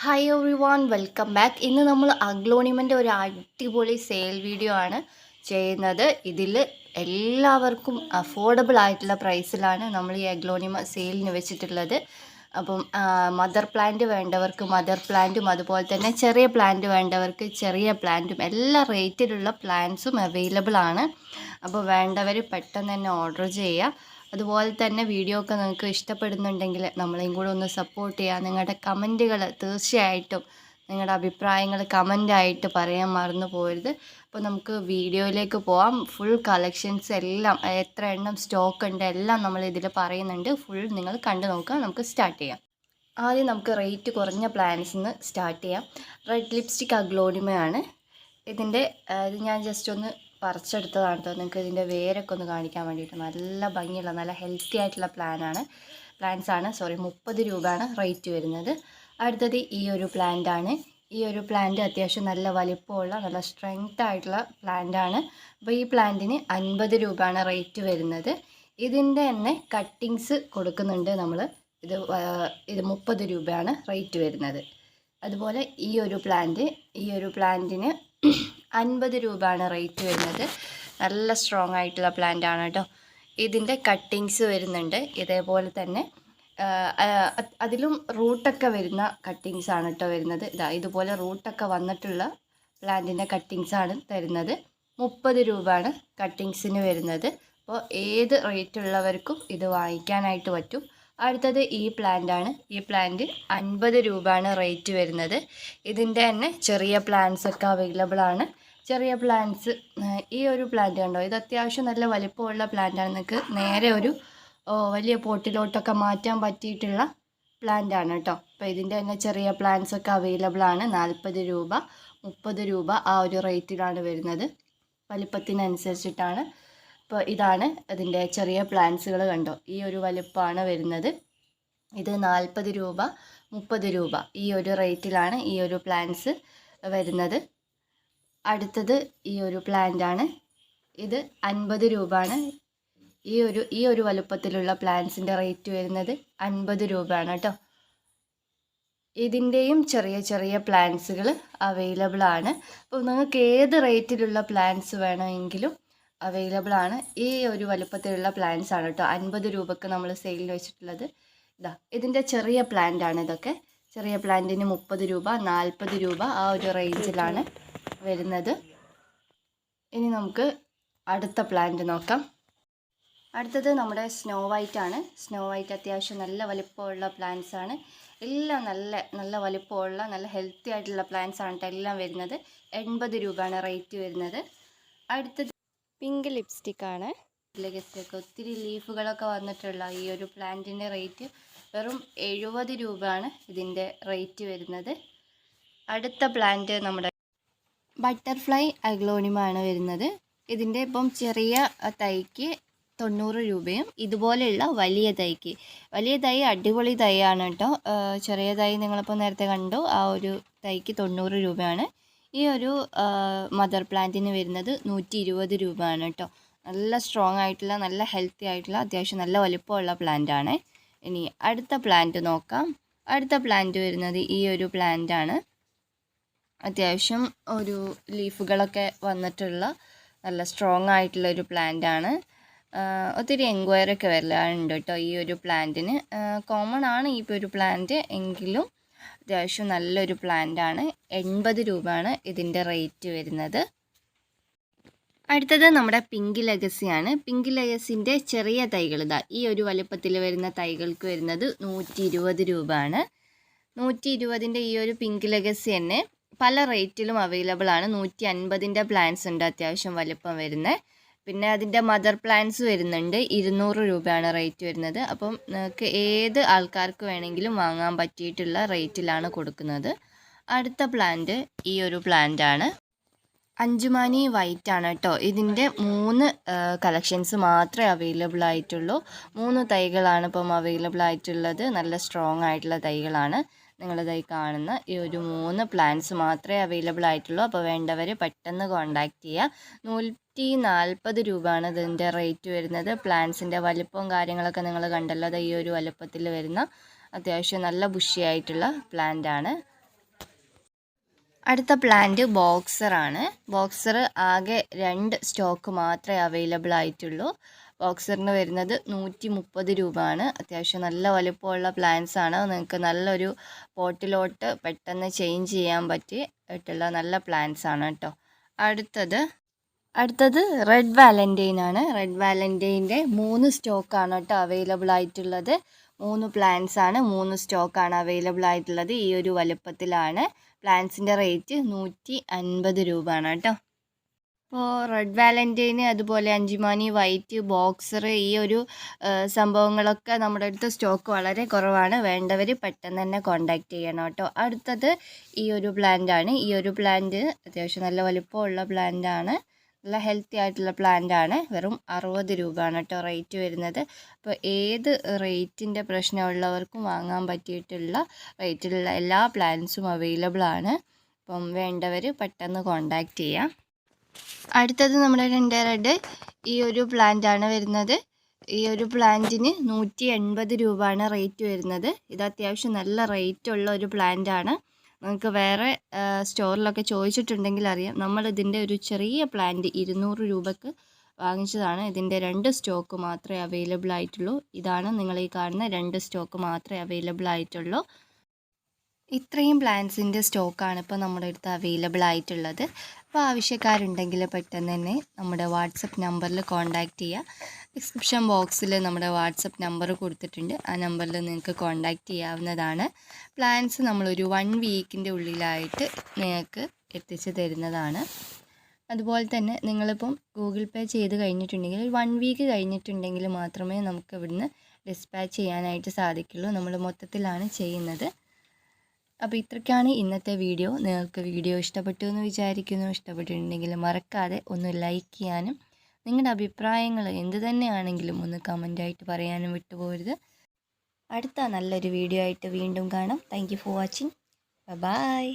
Hi everyone welcome back ഇന്ന് നമ്മൾ അഗ്ലോണിമന്റെ ഒരു അടിപൊളി സെയിൽ വീഡിയോ ആണ് ചെയ്യുന്നത്. ഇതിൽ എല്ലാവർക്കും അഫോർഡബിൾ ആയിട്ടുള്ള പ്രൈസിലാണ് നമ്മൾ ഈ അഗ്ലോണിമ സെയിലിന് വെച്ചിട്ടുള്ളത്. അപ്പം മദർ പ്ലാന്റ് വേണ്ടവർക്ക് മദർ പ്ലാന്റും അതുപോലെ തന്നെ ചെറിയ പ്ലാന്റ് വേണ്ടവർക്ക് ചെറിയ പ്ലാന്റും എല്ലാ റേറ്റിലുള്ള പ്ലാന്റ്സും അവൈലബിൾ ആണ്. അപ്പോൾ വേണ്ടവർ പെട്ടെന്ന് തന്നെ ഓർഡർ ചെയ്യുക. അതുപോലെ തന്നെ വീഡിയോ ഒക്കെ നിങ്ങൾക്ക് ഇഷ്ടപ്പെടുന്നുണ്ടെങ്കിൽ നമ്മളെയും കൂടെ ഒന്ന് സപ്പോർട്ട് ചെയ്യുക. നിങ്ങളുടെ കമന്റുകൾ തീർച്ചയായിട്ടും നിങ്ങളുടെ അഭിപ്രായങ്ങൾ കമന്റായിട്ട് പറയാൻ മറന്നു പോരുത്. അപ്പോൾ നമുക്ക് വീഡിയോയിലേക്ക് പോവാം. ഫുൾ കളക്ഷൻസ് എല്ലാം എത്ര എണ്ണം സ്റ്റോക്ക് ഉണ്ട് എല്ലാം നമ്മൾ ഇതിൽ പറയുന്നുണ്ട്. ഫുൾ നിങ്ങൾ കണ്ടു നോക്കുക. നമുക്ക് സ്റ്റാർട്ട് ചെയ്യാം. ആദ്യം നമുക്ക് റേറ്റ് കുറഞ്ഞ പ്ലാൻസിൽ നിന്ന് സ്റ്റാർട്ട് ചെയ്യാം. റെഡ് ലിപ്സ്റ്റിക് അഗ്ലോണിമയാണ് ഇതിന്റെ ഇത് ഞാൻ ജസ്റ്റ് ഒന്ന് പറിച്ചെടുത്തതാണ് നിങ്ങൾക്ക് ഇതിന്റെ വേരൊക്കെ ഒന്ന് കാണിക്കാൻ വേണ്ടിയിട്ട് നല്ല ഭംഗിയുള്ള നല്ല ഹെൽത്തി ആയിട്ടുള്ള പ്ലാനാണ് പ്ലാന്റ്സ് ആണ്. സോറി മുപ്പത് രൂപയാണ് റേറ്റ് വരുന്നത്. അടുത്തത് ഈ ഒരു പ്ലാന്റ് ആണ്. ഈ ഒരു പ്ലാന്റ് അത്യാവശ്യം നല്ല വലിപ്പമുള്ള നല്ല സ്ട്രെങ്ത് ആയിട്ടുള്ള പ്ലാന്റ് ആണ്. അപ്പോൾ ഈ പ്ലാന്റിന് അൻപത് രൂപയാണ് റേറ്റ് വരുന്നത്. ഇതിന്റെ തന്നെ കട്ടിങ്സ് കൊടുക്കുന്നുണ്ട് നമ്മൾ ഇത് ഇത് മുപ്പത് രൂപയാണ് റേറ്റ് വരുന്നത്. അതുപോലെ ഈ ഒരു പ്ലാന്റ് ഈ ഒരു പ്ലാന്റിന് അൻപത് രൂപയാണ് റേറ്റ് വരുന്നത്. നല്ല സ്ട്രോങ് ആയിട്ടുള്ള പ്ലാന്റ് ആണ് കേട്ടോ. ഇതിന്റെ കട്ടിങ്സ് വരുന്നുണ്ട്. ഇതേപോലെ തന്നെ അതിലും റൂട്ടൊക്കെ വരുന്ന കട്ടിങ്സ് ആണ് കേട്ടോ വരുന്നത്. ഇതാ ഇതുപോലെ റൂട്ടൊക്കെ വന്നിട്ടുള്ള പ്ലാന്റിന്റെ കട്ടിങ്സ് ആണ് തരുന്നത്. മുപ്പത് രൂപയാണ് കട്ടിങ്സിന് വരുന്നത്. അപ്പോൾ ഏത് റേറ്റ് ഉള്ളവർക്കും ഇത് വാങ്ങിക്കാനായിട്ട് പറ്റും. അടുത്തത് ഈ പ്ലാന്റ് ആണ്. ഈ പ്ലാന്റ് അൻപത് രൂപയാണ് റേറ്റ് വരുന്നത്. ഇതിന്റെ തന്നെ ചെറിയ പ്ലാന്റ്സ് ഒക്കെ അവൈലബിൾ ആണ്. ചെറിയ പ്ലാന്റ്സ് ഈ ഒരു പ്ലാന്റ് കണ്ടോ? ഇത് അത്യാവശ്യം നല്ല വലിപ്പമുള്ള പ്ലാന്റാണ് നിങ്ങൾക്ക് നേരെ ഒരു വലിയ പോട്ടിലോട്ടൊക്കെ മാറ്റാൻ പറ്റിയിട്ടുള്ള പ്ലാന്റ് ആണ് കേട്ടോ. അപ്പോൾ ഇതിന്റെ തന്നെ ചെറിയ പ്ലാന്റ്സ് ഒക്കെ അവൈലബിൾ ആണ്. നാൽപ്പത് രൂപ മുപ്പത് രൂപ ആ ഒരു റേറ്റിലാണ് വരുന്നത്. വലിപ്പത്തിനനുസരിച്ചിട്ടാണ്. ഇപ്പോൾ ഇതാണ് അതിന്റെ ചെറിയ പ്ലാന്റ്സുകൾ കണ്ടോ? ഈ ഒരു വലിപ്പമാണ് വരുന്നത്. ഇത് നാൽപ്പത് രൂപ മുപ്പത് രൂപ ഈ ഒരു റേറ്റിലാണ് ഈ ഒരു പ്ലാന്റ്സ് വരുന്നത്. അടുത്തത് ഈ ഒരു പ്ലാന്റ് ആണ്. ഇത് അൻപത് രൂപയാണ്. ഈ ഒരു ഈ ഒരു വലുപ്പത്തിലുള്ള പ്ലാന്റ്സിന്റെ റേറ്റ് വരുന്നത് അൻപത് രൂപയാണ് കേട്ടോ ഇതിന്റെയും ചെറിയ ചെറിയ പ്ലാന്റ്സുകൾ അവൈലബിൾ ആണ്. അപ്പോൾ നിങ്ങൾക്ക് ഏത് റേറ്റിലുള്ള പ്ലാന്റ്സ് വേണമെങ്കിലും അവൈലബിൾ ആണ്. ഈ ഒരു വലുപ്പത്തിലുള്ള പ്ലാന്റ്സ് ആണ് കേട്ടോ അൻപത് രൂപക്ക് നമ്മൾ സെയിലിൽ വെച്ചിട്ടുള്ളത്. ഇതാ ഇതിന്റെ ചെറിയ പ്ലാന്റ് ആണ് ഇതൊക്കെ. ചെറിയ പ്ലാന്റിന് മുപ്പത് രൂപ നാൽപ്പത് രൂപ ആ ഒരു റേഞ്ചിലാണ് വരുന്നത്. ഇനി നമുക്ക് അടുത്ത പ്ലാന്റ് നോക്കാം. അടുത്തത് നമ്മുടെ സ്നോ വൈറ്റ് ആണ്. സ്നോ വൈറ്റ് അത്യാവശ്യം നല്ല വലിപ്പമുള്ള പ്ലാന്റ്സ് ആണ്. എല്ലാം നല്ല നല്ല വലിപ്പമുള്ള നല്ല ഹെൽത്തി ആയിട്ടുള്ള പ്ലാന്റ്സ് ആണ് എല്ലാം വരുന്നത്. എൺപത് രൂപയാണ് റേറ്റ് വരുന്നത്. അടുത്തത് പിങ്ക് ലിപ്സ്റ്റിക് ആണ്. ലിപ്സ്റ്റിക് ഒത്തിരി ലീഫുകളൊക്കെ വന്നിട്ടുള്ള ഈ ഒരു പ്ലാന്റിന്റെ റേറ്റ് വെറും എഴുപത് രൂപയാണ് ഇതിന്റെ റേറ്റ് വരുന്നത്. അടുത്ത പ്ലാന്റ് നമ്മുടെ ബട്ടർഫ്ലൈ അഗ്ലോണിമാണ് വരുന്നത്. ഇതിന്റെ ഇപ്പം ചെറിയ തൈക്ക് തൊണ്ണൂറ് രൂപയും ഇതുപോലെയുള്ള വലിയ തൈക്ക്. വലിയ തൈ അടിപൊളി തൈയാണ് കേട്ടോ. ചെറിയ തൈ നിങ്ങളിപ്പോൾ നേരത്തെ കണ്ടു. ആ ഒരു തൈക്ക് തൊണ്ണൂറ് രൂപയാണ്. ഈ ഒരു മദർ പ്ലാന്റിന് വരുന്നത് നൂറ്റി ഇരുപത് രൂപയാണ് കേട്ടോ. നല്ല സ്ട്രോങ് ആയിട്ടുള്ള നല്ല ഹെൽത്തി ആയിട്ടുള്ള അത്യാവശ്യം നല്ല വലിപ്പമുള്ള പ്ലാന്റ് ആണ്. ഇനി അടുത്ത പ്ലാന്റ് നോക്കാം. അടുത്ത പ്ലാന്റ് വരുന്നത് ഈ ഒരു പ്ലാന്റ് ആണ്. അത്യാവശ്യം ഒരു ലീഫുകളൊക്കെ വന്നിട്ടുള്ള നല്ല സ്ട്രോങ് ആയിട്ടുള്ള ഒരു പ്ലാന്റ് ആണ്. ഒത്തിരി എൻക്വയറി ഒക്കെ വരാറുണ്ട് കേട്ടോ ഈ ഒരു പ്ലാന്റിന് കോമൺ ആണ് ഈ ഒരു പ്ലാന്റ് എങ്കിലും അത്യാവശ്യം നല്ലൊരു പ്ലാന്റ് ആണ്. എൺപത് രൂപയാണ് ഇതിന്റെ റേറ്റ് വരുന്നത്. അടുത്തത് നമ്മുടെ പിങ്ക് ലെഗസിയാണ് പിങ്ക് ലെഗസിന്റെ ചെറിയ തൈകൾ ഇതാ ഈ ഒരു വലുപ്പത്തിൽ വരുന്ന തൈകൾക്ക് വരുന്നത് നൂറ്റി ഇരുപത് രൂപയാണ്. നൂറ്റി ഇരുപതിന്റെ ഈ ഒരു പിങ്ക് ലെഗസി തന്നെ പല റേറ്റിലും അവൈലബിൾ ആണ്. നൂറ്റി അൻപതിന്റെ പ്ലാന്റ്സ് ഉണ്ട് അത്യാവശ്യം വലുപ്പം വരുന്നത് പിന്നെ അതിന്റെ മദർ പ്ലാന്റ്സ് വരുന്നുണ്ട്. ഇരുന്നൂറ് രൂപയാണ് റേറ്റ് വരുന്നത്. അപ്പം നിങ്ങൾക്ക് ഏത് ആൾക്കാർക്ക് വേണമെങ്കിലും വാങ്ങാൻ പറ്റിയിട്ടുള്ള റേറ്റിലാണ് കൊടുക്കുന്നത്. അടുത്ത പ്ലാന്റ് ഈ ഒരു പ്ലാന്റ് ആണ്. അഞ്ചുമാനി വൈറ്റ് ആണ് കേട്ടോ. ഇതിന്റെ മൂന്ന് കളക്ഷൻസ് മാത്രമേ അവൈലബിൾ ആയിട്ടുള്ളൂ. മൂന്ന് തൈകളാണ് ഇപ്പം അവൈലബിൾ ആയിട്ടുള്ളത്. നല്ല സ്ട്രോങ് ആയിട്ടുള്ള തൈകളാണ്. നിങ്ങളിതായി കാണുന്ന ഈ ഒരു മൂന്ന് പ്ലാൻസ് മാത്രമേ അവൈലബിൾ ആയിട്ടുള്ളൂ. അപ്പോൾ വേണ്ടവർ പെട്ടെന്ന് കോൺടാക്റ്റ് ചെയ്യുക നൂറ്റി നാൽപ്പത് രൂപയാണ് ഇതിന്റെ റേറ്റ് വരുന്നത്. പ്ലാൻസിന്റെ വലിപ്പവും കാര്യങ്ങളൊക്കെ നിങ്ങൾ കണ്ടല്ലോ. അത് ഈ ഒരു വലുപ്പത്തിൽ വരുന്ന അത്യാവശ്യം നല്ല ബുഷിയായിട്ടുള്ള പ്ലാന്റ് ആണ്. അടുത്ത പ്ലാന്റ് ബോക്സറാണ് ബോക്സർ ആകെ രണ്ട് സ്റ്റോക്ക് മാത്രമേ അവൈലബിൾ ആയിട്ടുള്ളൂ. ബോക്സറിന് വരുന്നത് നൂറ്റി മുപ്പത് രൂപയാണ്. അത്യാവശ്യം നല്ല വലുപ്പമുള്ള പ്ലാന്റ്സ് ആണ്. നിങ്ങൾക്ക് നല്ലൊരു പോട്ടിലോട്ട് പെട്ടെന്ന് ചേഞ്ച് ചെയ്യാൻ പറ്റിയിട്ടുള്ള നല്ല പ്ലാന്റ്സ് ആണ് കേട്ടോ. അടുത്തത് അടുത്തത് റെഡ് വാലന്റൈൻ ആണ്. റെഡ് വാലന്റൈന്റെ മൂന്ന് സ്റ്റോക്കാണ് കേട്ടോ അവൈലബിൾ ആയിട്ടുള്ളത്. മൂന്ന് പ്ലാന്റ്സ് ആണ്. മൂന്ന് സ്റ്റോക്കാണ് അവൈലബിൾ ആയിട്ടുള്ളത്. ഈ ഒരു വലുപ്പത്തിലാണ്. പ്ലാന്റ്സിന്റെ റേറ്റ് നൂറ്റി അൻപത് രൂപയാണ് കേട്ടോ. അപ്പോൾ റെഡ് വാലന്റൈന് അതുപോലെ അഞ്ചുമാനി വൈറ്റ് ബോക്സർ ഈ ഒരു സംഭവങ്ങളൊക്കെ നമ്മുടെ അടുത്ത് സ്റ്റോക്ക് വളരെ കുറവാണ്. വേണ്ടവർ പെട്ടെന്ന് തന്നെ കോണ്ടാക്ട് ചെയ്യണം കേട്ടോ. അടുത്തത് ഈ ഒരു പ്ലാന്റ് ആണ്. ഈ ഒരു പ്ലാന്റ് അത്യാവശ്യം നല്ല വലിപ്പമുള്ള പ്ലാന്റ് ആണ്. നല്ല ഹെൽത്തി ആയിട്ടുള്ള പ്ലാന്റ് ആണ്. വെറും അറുപത് രൂപയാണ് കേട്ടോ റേറ്റ് വരുന്നത്. അപ്പോൾ ഏത് റേറ്റിന്റെ പ്രശ്നമുള്ളവർക്കും വാങ്ങാൻ പറ്റിയിട്ടുള്ള റേറ്റിലുള്ള എല്ലാ പ്ലാന്റ്സും അവൈലബിൾ ആണ്. അപ്പം വേണ്ടവർ പെട്ടെന്ന് കോണ്ടാക്ട് ചെയ്യാം. അടുത്തത് നമ്മുടെ രണ്ട് റെഡ്. ഈ ഒരു പ്ലാന്റ് ആണ് വരുന്നത്. ഈ ഒരു പ്ലാന്റിന് നൂറ്റി എൺപത് രൂപയാണ് റേറ്റ് വരുന്നത്. ഇത് അത്യാവശ്യം നല്ല റേറ്റ് ഉള്ള ഒരു പ്ലാന്റ് ആണ്. നിങ്ങൾക്ക് വേറെ സ്റ്റോറിലൊക്കെ ചോദിച്ചിട്ടുണ്ടെങ്കിൽ അറിയാം. നമ്മൾ ഇതിന്റെ ഒരു ചെറിയ പ്ലാന്റ് ഇരുന്നൂറ് രൂപക്ക് വാങ്ങിച്ചതാണ്. ഇതിന്റെ രണ്ട് സ്റ്റോക്ക് മാത്രമേ അവൈലബിൾ ആയിട്ടുള്ളൂ. ഇതാണ് നിങ്ങൾ ഈ കാണുന്ന രണ്ട് സ്റ്റോക്ക് മാത്രമേ അവൈലബിൾ ആയിട്ടുള്ളൂ. ഇത്രയും പ്ലാന്റ്സിന്റെ സ്റ്റോക്കാണ് ഇപ്പോൾ നമ്മുടെ അടുത്ത് അവൈലബിൾ ആയിട്ടുള്ളത്. അപ്പോൾ ആവശ്യക്കാരുണ്ടെങ്കിൽ പെട്ടെന്ന് തന്നെ നമ്മുടെ വാട്സപ്പ് നമ്പറിൽ കോൺടാക്റ്റ് ചെയ്യുക ഡിസ്ക്രിപ്ഷൻ ബോക്സിൽ നമ്മുടെ വാട്സപ്പ് നമ്പർ കൊടുത്തിട്ടുണ്ട്. ആ നമ്പറിൽ നിങ്ങൾക്ക് കോൺടാക്റ്റ് ചെയ്യാവുന്നതാണ്. പ്ലാൻസ് നമ്മളൊരു വൺ വീക്കിന്റെ ഉള്ളിലായിട്ട് നിങ്ങൾക്ക് എത്തിച്ചു തരുന്നതാണ്. അതുപോലെ തന്നെ നിങ്ങളിപ്പം ഗൂഗിൾ പേ ചെയ്ത് കഴിഞ്ഞിട്ടുണ്ടെങ്കിൽ വൺ വീക്ക് കഴിഞ്ഞിട്ടുണ്ടെങ്കിൽ മാത്രമേ നമുക്ക് ഇവിടുന്ന് ഡിസ്പാച്ച് ചെയ്യാനായിട്ട് സാധിക്കുള്ളൂ. നമ്മൾ മൊത്തത്തിലാണ് ചെയ്യുന്നത്. അപ്പോൾ ഇത്രയ്ക്കാണ് ഇന്നത്തെ വീഡിയോ. നിങ്ങൾക്ക് വീഡിയോ ഇഷ്ടപ്പെട്ടു എന്ന് വിചാരിക്കുന്നു. ഇഷ്ടപ്പെട്ടിട്ടുണ്ടെങ്കിൽ മറക്കാതെ ഒന്ന് ലൈക്ക് ചെയ്യാനും നിങ്ങളുടെ അഭിപ്രായങ്ങൾ എന്ത് തന്നെയാണെങ്കിലും ഒന്ന് കമന്റായിട്ട് പറയാനും വിട്ടുപോകരുത് അടുത്ത നല്ലൊരു വീഡിയോ ആയിട്ട് വീണ്ടും കാണാം. Thank for watching bye